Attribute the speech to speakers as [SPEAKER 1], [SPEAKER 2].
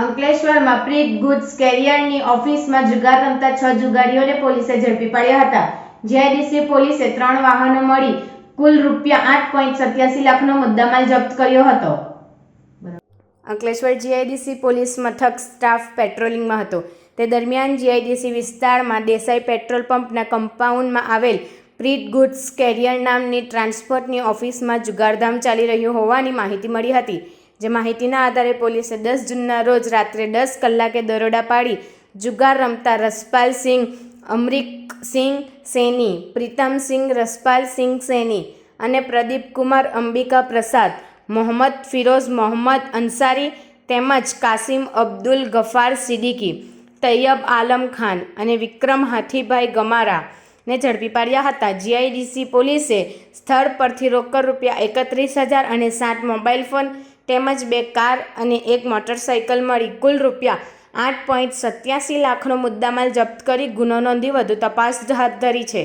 [SPEAKER 1] અંકલેશ્વરમાં પ્રીત ગુડ્સ કેરિયરની ઓફિસમાં જુગાર રમતા છ જુગારીઓને પોલીસે ઝડપી પાડ્યા હતા. જીઆઈડીસી પોલીસે ત્રણ વાહનો મળી કુલ રૂપિયા આઠ પોઈન્ટ સત્યાસી લાખનો મુદ્દામાલ જપ્ત કર્યો હતો. અંકલેશ્વર જીઆઈડીસી પોલીસ મથક સ્ટાફ પેટ્રોલિંગમાં હતો. તે દરમિયાન જીઆઈડીસી વિસ્તારમાં દેસાઈ પેટ્રોલ પંપના કમ્પાઉન્ડમાં આવેલ પ્રીત ગુડ્સ કેરિયર નામની ટ્રાન્સપોર્ટની ઓફિસમાં જુગારધામ ચાલી રહ્યું હોવાની માહિતી મળી હતી. જે માહિતીના આધારે પોલીસે દસ જૂનના રોજ રાત્રે દસ કલાકે દરોડા પાડી જુગાર રમતા રસપાલ સિંહ, અમરીક સિંહ સેની, પ્રીતમ સિંહ, રસપાલ સિંહ સેની અને પ્રદીપ કુમાર, અંબિકા પ્રસાદ, મોહમ્મદ ફિરોઝ, મોહમ્મદ અંસારી તેમજ કાસિમ અબ્દુલ ગફાર સિદ્દીકી, તૈયબ આલમ ખાન અને વિક્રમ હાથીભાઈ ગમારા ને ઝડપી પાડ્યા હતા. જીઆઈડીસી પોલીસે સ્થળ પરથી રોકડ રૂપિયા એકત્રીસ હજાર અને સાત મોબાઈલ ફોન તેમજ બે કાર અને એક મોટરસાઇકલ મળી. કુલ રૂપિયા આઠ પોઈન્ટ સત્યાસી લાખનો મુદ્દામાલ જપ્ત કરી ગુનો નોંધી વધુ તપાસ હાથ ધરી છે.